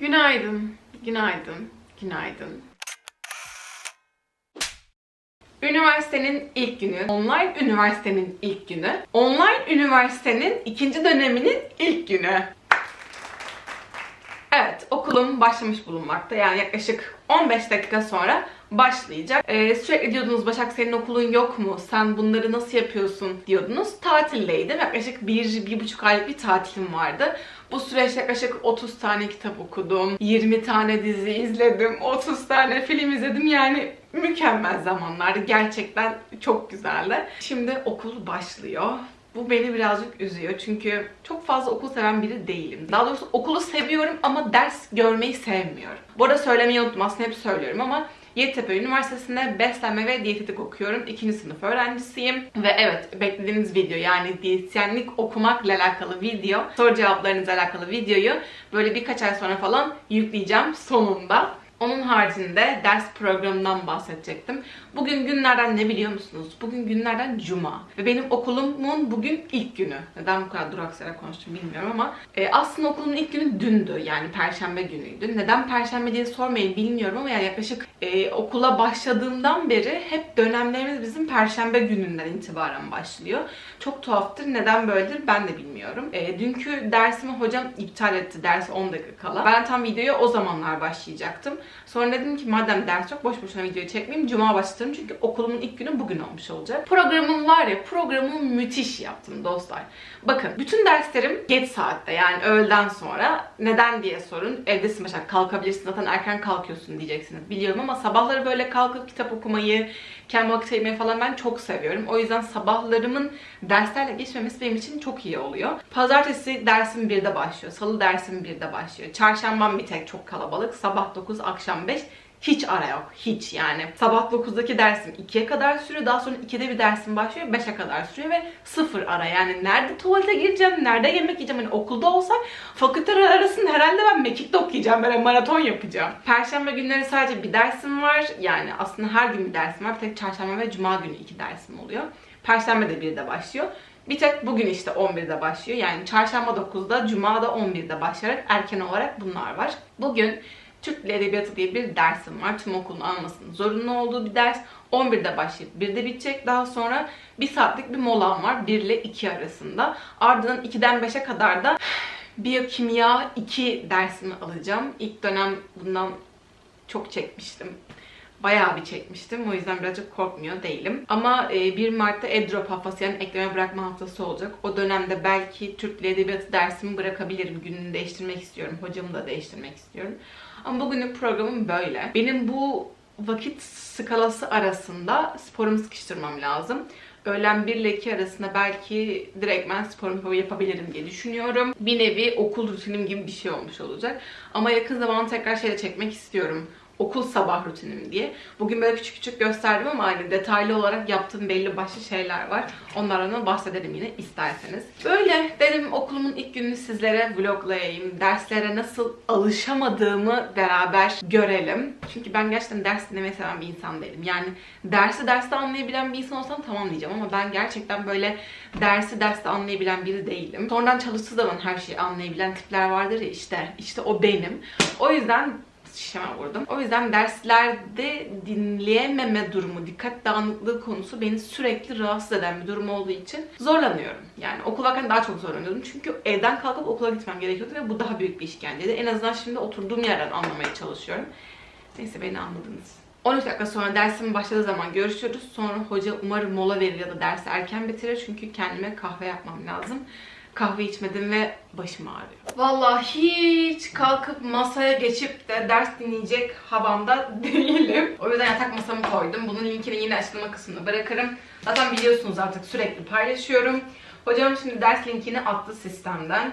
Günaydın, günaydın, günaydın. Üniversitenin ilk günü, online üniversitenin ilk günü, online üniversitenin ikinci döneminin ilk günü. Evet, okulum başlamış bulunmakta. Yani yaklaşık 15 dakika sonra başlayacak. Ee, sürekli diyordunuz Başak senin okulun yok mu? Sen bunları nasıl yapıyorsun diyordunuz. Tatildeydim. Yaklaşık bir, bir buçuk aylık bir tatilim vardı. Bu süreçte yaklaşık 30 tane kitap okudum. 20 tane dizi izledim. 30 tane film izledim. Yani mükemmel zamanlardı. Gerçekten çok güzeldi. Şimdi okul başlıyor. Bu beni birazcık üzüyor çünkü çok fazla okul seven biri değilim. Daha doğrusu okulu seviyorum ama ders görmeyi sevmiyorum. Bu arada söylemeyi unuttum aslında hep söylüyorum ama Yeditepe Üniversitesi'nde beslenme ve diyetetik okuyorum. İkinci sınıf öğrencisiyim. Ve evet beklediğiniz video yani diyetisyenlik okumakla alakalı video, soru cevaplarınızla alakalı videoyu böyle birkaç ay sonra falan yükleyeceğim sonunda. Onun haricinde ders programından bahsedecektim. Bugün günlerden ne biliyor musunuz? Bugün günlerden cuma. Ve benim okulumun bugün ilk günü. Neden bu kadar duraksayarak konuştum bilmiyorum ama e, aslında okulumun ilk günü dündü. Yani perşembe günüydü. Neden perşembe diye sormayın bilmiyorum ama yani yaklaşık e, okula başladığımdan beri hep dönemlerimiz bizim perşembe gününden itibaren başlıyor. Çok tuhaftır. Neden böyledir ben de bilmiyorum. E, dünkü dersimi hocam iptal etti. Ders 10 dakika kala. Ben tam videoya o zamanlar başlayacaktım. Sonra dedim ki madem ders yok boş boşuna videoyu çekmeyeyim. Cuma başlatırım çünkü okulumun ilk günü bugün olmuş olacak. Programım var ya programımı müthiş yaptım dostlar. Bakın bütün derslerim geç saatte yani öğleden sonra. Neden diye sorun. Evdesin mesela kalkabilirsin zaten erken kalkıyorsun diyeceksiniz. Biliyorum ama sabahları böyle kalkıp kitap okumayı, kendi vakit ayırmayı falan ben çok seviyorum. O yüzden sabahlarımın derslerle geçmemesi benim için çok iyi oluyor. Pazartesi dersim 1'de başlıyor. Salı dersim 1'de başlıyor. Çarşambam bir tek çok kalabalık. Sabah 9, akşam 5. Hiç ara yok. Hiç yani. Sabah 9'daki dersim 2'ye kadar sürüyor. Daha sonra 2'de bir dersim başlıyor. 5'e kadar sürüyor ve sıfır ara. Yani nerede tuvalete gireceğim, nerede yemek yiyeceğim. Hani okulda olsak fakülteler arasında herhalde ben mekikte okuyacağım. Böyle maraton yapacağım. Perşembe günleri sadece bir dersim var. Yani aslında her gün bir dersim var. Bir tek çarşamba ve cuma günü iki dersim oluyor. Perşembe de 1'de başlıyor. Bir tek bugün işte 11'de başlıyor. Yani çarşamba 9'da, cuma da 11'de başlayarak erken olarak bunlar var. Bugün Türk Dili Edebiyatı diye bir dersim var. Tüm okulun almasının zorunlu olduğu bir ders. 11'de başlayıp 1'de bitecek. Daha sonra bir saatlik bir molam var. 1 ile 2 arasında. Ardından 2'den 5'e kadar da biyokimya 2 dersimi alacağım. İlk dönem bundan çok çekmiştim. Bayağı bir çekmiştim. O yüzden birazcık korkmuyor değilim. Ama e, 1 Mart'ta EDROP haftası yani ekleme bırakma haftası olacak. O dönemde belki Türk Dili Edebiyatı dersimi bırakabilirim. Gününü değiştirmek istiyorum. Hocamı da değiştirmek istiyorum. Ama bugünlük programım böyle. Benim bu vakit skalası arasında sporumu sıkıştırmam lazım. Öğlen 1 ile 2 arasında belki direktmen sporumu yapabilirim diye düşünüyorum. Bir nevi okul rutinim gibi bir şey olmuş olacak. Ama yakın zamanda tekrar şeyle çekmek istiyorum okul sabah rutinim diye. Bugün böyle küçük küçük gösterdim ama hani detaylı olarak yaptığım belli başlı şeyler var. Onlardan bahsedelim yine isterseniz. Böyle dedim okulumun ilk gününü sizlere vloglayayım. Derslere nasıl alışamadığımı beraber görelim. Çünkü ben gerçekten ders dinlemeyi seven bir insan değilim. Yani dersi derste anlayabilen bir insan olsam tamam diyeceğim ama ben gerçekten böyle dersi derste anlayabilen biri değilim. Sonradan çalıştığı zaman her şeyi anlayabilen tipler vardır ya işte. işte o benim. O yüzden şişeme vurdum. O yüzden derslerde dinleyememe durumu, dikkat dağınıklığı konusu beni sürekli rahatsız eden bir durum olduğu için zorlanıyorum. Yani okularken daha çok zorlanıyordum. Çünkü evden kalkıp okula gitmem gerekiyordu ve bu daha büyük bir işkenceydi. En azından şimdi oturduğum yerden anlamaya çalışıyorum. Neyse beni anladınız. 13 dakika sonra dersim başladığı zaman görüşürüz. Sonra hoca umarım mola verir ya da dersi erken bitirir. Çünkü kendime kahve yapmam lazım kahve içmedim ve başım ağrıyor. Vallahi hiç kalkıp masaya geçip de ders dinleyecek havamda değilim. O yüzden yatak masamı koydum. Bunun linkini yine açıklama kısmına bırakırım. Zaten biliyorsunuz artık sürekli paylaşıyorum. Hocam şimdi ders linkini attı sistemden.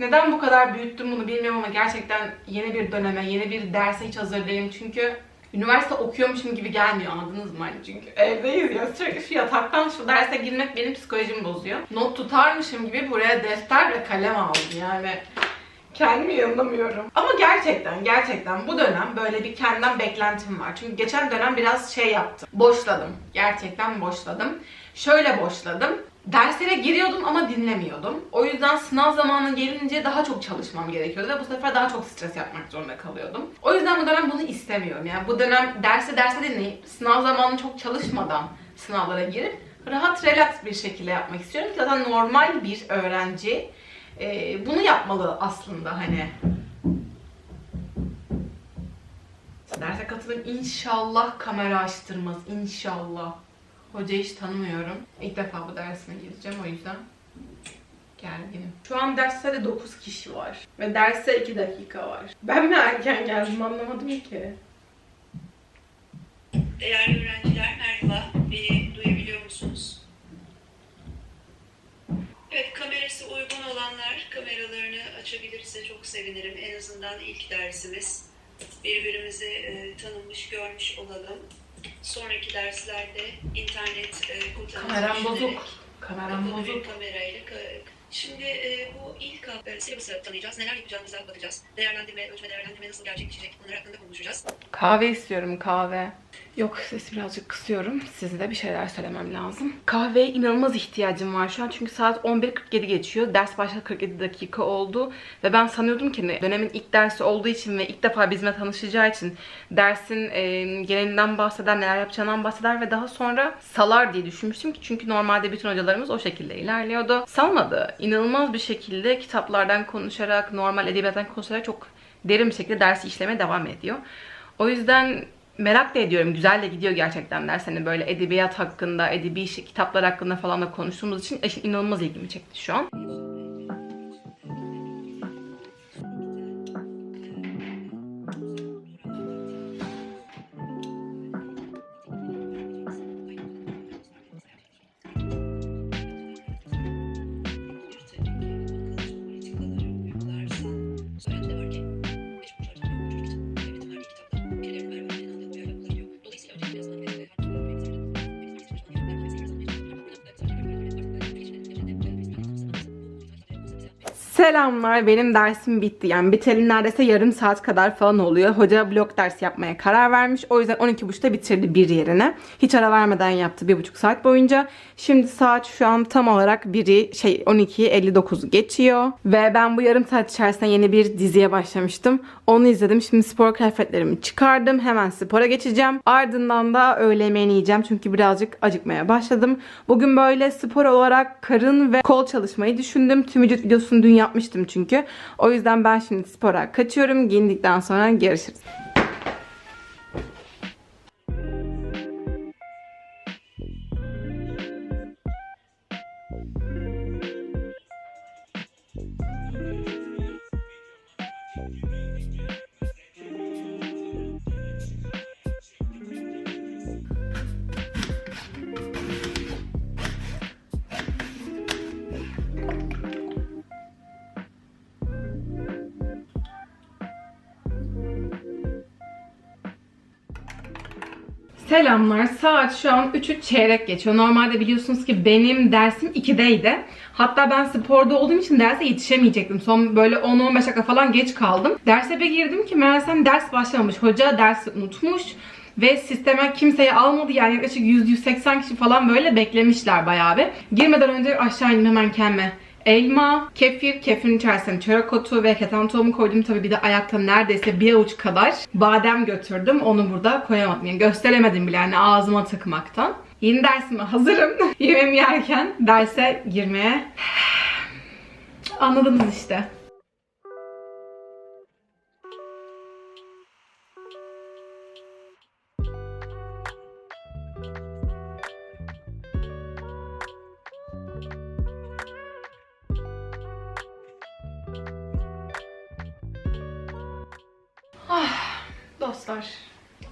Neden bu kadar büyüttüm bunu bilmiyorum ama gerçekten yeni bir döneme, yeni bir derse hiç hazır değilim. Çünkü üniversite okuyormuşum gibi gelmiyor anladınız mı? Hani çünkü evdeyiz ya sürekli şu yataktan şu derse girmek benim psikolojimi bozuyor. Not tutarmışım gibi buraya defter ve kalem aldım yani. Kendimi yanılamıyorum. Ama gerçekten gerçekten bu dönem böyle bir kendimden beklentim var. Çünkü geçen dönem biraz şey yaptım. Boşladım. Gerçekten boşladım. Şöyle boşladım. Derslere giriyordum ama dinlemiyordum. O yüzden sınav zamanı gelince daha çok çalışmam gerekiyordu ve bu sefer daha çok stres yapmak zorunda kalıyordum. O yüzden bu dönem bunu istemiyorum. Yani bu dönem derse derse dinleyip sınav zamanı çok çalışmadan sınavlara girip rahat relax bir şekilde yapmak istiyorum ki zaten normal bir öğrenci e, bunu yapmalı aslında hani. Derse katılım inşallah kamera açtırmaz inşallah. Hocayı hiç tanımıyorum. İlk defa bu dersine gireceğim o yüzden gerginim. Şu an derste de 9 kişi var. Ve derse 2 dakika var. Ben mi erken geldim anlamadım ki. Değerli öğrenciler merhaba. Beni duyabiliyor musunuz? Evet kamerası uygun olanlar kameralarını açabilirse çok sevinirim. En azından ilk dersimiz. Birbirimizi e, tanımış, görmüş olalım. Sonraki derslerde internet e, kotanızı Kameram bozuk. Kameram bozuk. kamerayla ka- Şimdi e, bu ilk e, syllabus'ı tanıyacağız. Neler yapacağımıza bakacağız. Değerlendirme, ölçme değerlendirme nasıl gerçekleşecek bunlar hakkında konuşacağız. Kahve istiyorum kahve. Yok sesi birazcık kısıyorum. Size de bir şeyler söylemem lazım. Kahveye inanılmaz ihtiyacım var şu an. Çünkü saat 11.47 geçiyor. Ders başladı 47 dakika oldu. Ve ben sanıyordum ki ne, dönemin ilk dersi olduğu için ve ilk defa bizimle tanışacağı için dersin e, genelinden bahseder, neler yapacağından bahseder ve daha sonra salar diye düşünmüştüm ki çünkü normalde bütün hocalarımız o şekilde ilerliyordu. Salmadı. İnanılmaz bir şekilde kitaplardan konuşarak, normal edebiyattan konuşarak çok derin bir şekilde dersi işlemeye devam ediyor. O yüzden merak da ediyorum. Güzel de gidiyor gerçekten ders. Hani böyle edebiyat hakkında, edebi kitaplar hakkında falan da konuştuğumuz için eş- inanılmaz ilgimi çekti şu an. Selamlar. Benim dersim bitti. Yani biteli neredeyse yarım saat kadar falan oluyor. Hoca blok ders yapmaya karar vermiş. O yüzden 12.30'da bitirdi bir yerine. Hiç ara vermeden yaptı bir buçuk saat boyunca. Şimdi saat şu an tam olarak biri şey 12'yi 59 geçiyor. Ve ben bu yarım saat içerisinde yeni bir diziye başlamıştım. Onu izledim. Şimdi spor kıyafetlerimi çıkardım. Hemen spora geçeceğim. Ardından da öğle yemeğini yiyeceğim. Çünkü birazcık acıkmaya başladım. Bugün böyle spor olarak karın ve kol çalışmayı düşündüm. Tüm vücut videosunu dün yapmıştım çünkü. O yüzden ben şimdi spora kaçıyorum. Giyindikten sonra görüşürüz. Selamlar. Saat şu an 3'ü çeyrek geçiyor. Normalde biliyorsunuz ki benim dersim 2'deydi. Hatta ben sporda olduğum için derse yetişemeyecektim. Son böyle 10-15 dakika falan geç kaldım. Derse bir girdim ki meğersem ders başlamamış. Hoca dersi unutmuş. Ve sisteme kimseyi almadı. Yani yaklaşık 100-180 kişi falan böyle beklemişler bayağı bir. Girmeden önce aşağı indim hemen kendime elma, kefir, kefirin içerisine çörek otu ve keten tohumu koydum. Tabii bir de ayakta neredeyse bir avuç kadar badem götürdüm. Onu burada koyamadım. Yani gösteremedim bile yani ağzıma tıkmaktan. Yeni dersime hazırım. Yemeğimi yerken derse girmeye anladınız işte. Dostlar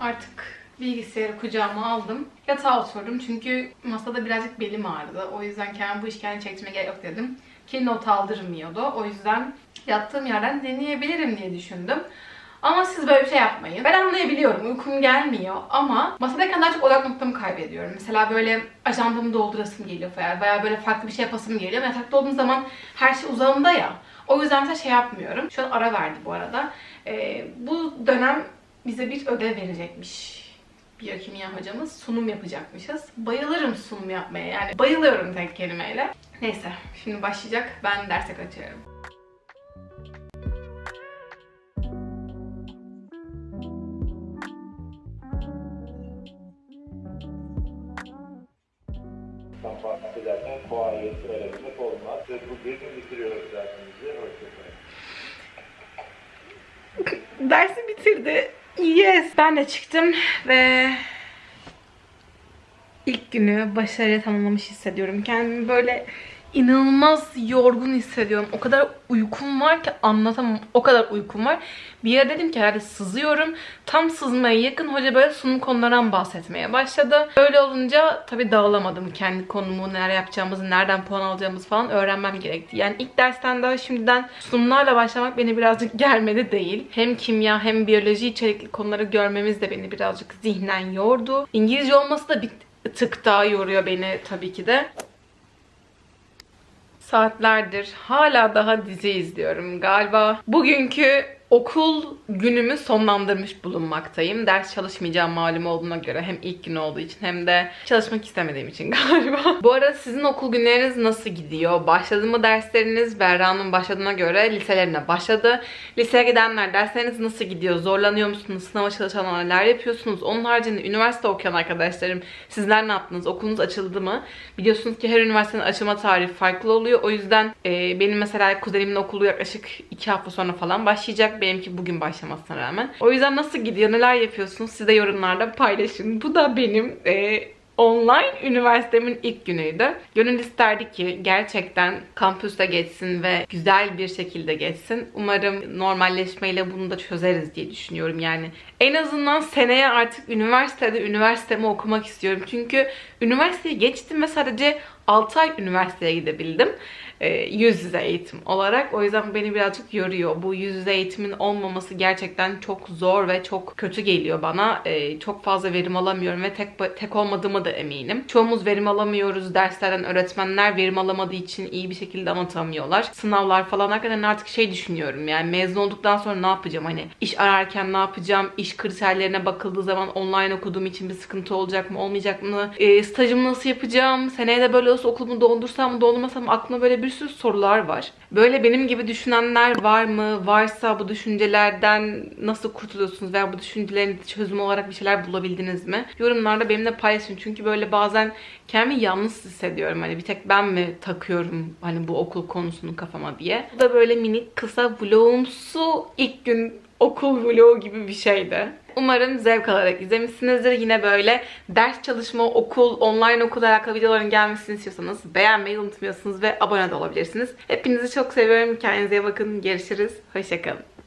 artık bilgisayarı kucağıma aldım. Yatağa oturdum çünkü masada birazcık belim ağrıdı. O yüzden kendime bu işkence çekmeye gerek yok dedim. Ki not aldırmıyordu. O yüzden yattığım yerden deneyebilirim diye düşündüm. Ama siz böyle bir şey yapmayın. Ben anlayabiliyorum. Uykum gelmiyor ama masadayken daha çok odak noktamı kaybediyorum. Mesela böyle ajandamı doldurasım geliyor veya, veya böyle farklı bir şey yapasım geliyor. Yatakta olduğum zaman her şey uzağımda ya. O yüzden mesela şey yapmıyorum. Şu an ara verdi bu arada. Ee, bu dönem bize bir ödev verecekmiş. biyokimya hocamız sunum yapacakmışız. Bayılırım sunum yapmaya yani bayılıyorum tek kelimeyle. Neyse şimdi başlayacak ben derse kaçıyorum. Bahsederken kuayet söylemek olmaz. Ve bugün bitiriyoruz dersimizi. Hoşçakalın. Dersi bitirdi. Yes. Ben de çıktım ve ilk günü başarıyla tamamlamış hissediyorum. Kendimi böyle inanılmaz yorgun hissediyorum. O kadar uykum var ki anlatamam. O kadar uykum var. Bir yere dedim ki herhalde sızıyorum. Tam sızmaya yakın hoca böyle sunum konularından bahsetmeye başladı. Öyle olunca tabii dağılamadım. Kendi konumu, neler yapacağımızı, nereden puan alacağımızı falan öğrenmem gerekti. Yani ilk dersten daha şimdiden sunumlarla başlamak beni birazcık germedi değil. Hem kimya hem biyoloji içerikli konuları görmemiz de beni birazcık zihnen yordu. İngilizce olması da bir tık daha yoruyor beni tabii ki de saatlerdir hala daha dizi izliyorum. Galiba bugünkü okul günümü sonlandırmış bulunmaktayım. Ders çalışmayacağım malum olduğuna göre hem ilk gün olduğu için hem de çalışmak istemediğim için galiba. Bu arada sizin okul günleriniz nasıl gidiyor? Başladı mı dersleriniz? Berra'nın başladığına göre liselerine başladı. Liseye gidenler dersleriniz nasıl gidiyor? Zorlanıyor musunuz? Sınava çalışanlar neler yapıyorsunuz? Onun haricinde üniversite okuyan arkadaşlarım sizler ne yaptınız? Okulunuz açıldı mı? Biliyorsunuz ki her üniversitenin açılma tarihi farklı oluyor. O yüzden e, benim mesela kuzenimin okulu yaklaşık 2 hafta sonra falan başlayacak. Benimki bugün başlamasına rağmen. O yüzden nasıl gidiyor? Neler yapıyorsunuz? Siz de yorumlarda paylaşın. Bu da benim e, online üniversitemin ilk günüydü. Gönül isterdi ki gerçekten kampüste geçsin ve güzel bir şekilde geçsin. Umarım normalleşmeyle bunu da çözeriz diye düşünüyorum yani. En azından seneye artık üniversitede üniversitemi okumak istiyorum. Çünkü üniversiteye geçtim ve sadece 6 ay üniversiteye gidebildim. Ee, yüz yüze eğitim olarak. O yüzden beni birazcık yoruyor. Bu yüz yüze eğitimin olmaması gerçekten çok zor ve çok kötü geliyor bana. Ee, çok fazla verim alamıyorum ve tek tek olmadığımı da eminim. Çoğumuz verim alamıyoruz. Derslerden öğretmenler verim alamadığı için iyi bir şekilde anlatamıyorlar. Sınavlar falan hakikaten artık şey düşünüyorum. Yani mezun olduktan sonra ne yapacağım? Hani iş ararken ne yapacağım? İş kriterlerine bakıldığı zaman online okuduğum için bir sıkıntı olacak mı? Olmayacak mı? Ee, stajımı nasıl yapacağım? Seneye de böyle olsa okulumu dondursam mı? Dondurmasam mı? Aklıma böyle bir sürü sorular var. Böyle benim gibi düşünenler var mı? Varsa bu düşüncelerden nasıl kurtuluyorsunuz veya bu düşüncelerin çözümü olarak bir şeyler bulabildiniz mi? Yorumlarda benimle paylaşın. Çünkü böyle bazen kendimi yalnız hissediyorum. Hani bir tek ben mi takıyorum hani bu okul konusunu kafama diye. Bu da böyle minik kısa vlogumsu ilk gün okul vlogu gibi bir şeydi. Umarım zevk alarak izlemişsinizdir. Yine böyle ders çalışma, okul, online okul alakalı videoların gelmesini istiyorsanız beğenmeyi unutmuyorsunuz ve abone de olabilirsiniz. Hepinizi çok seviyorum. Kendinize bakın. Görüşürüz. Hoşçakalın.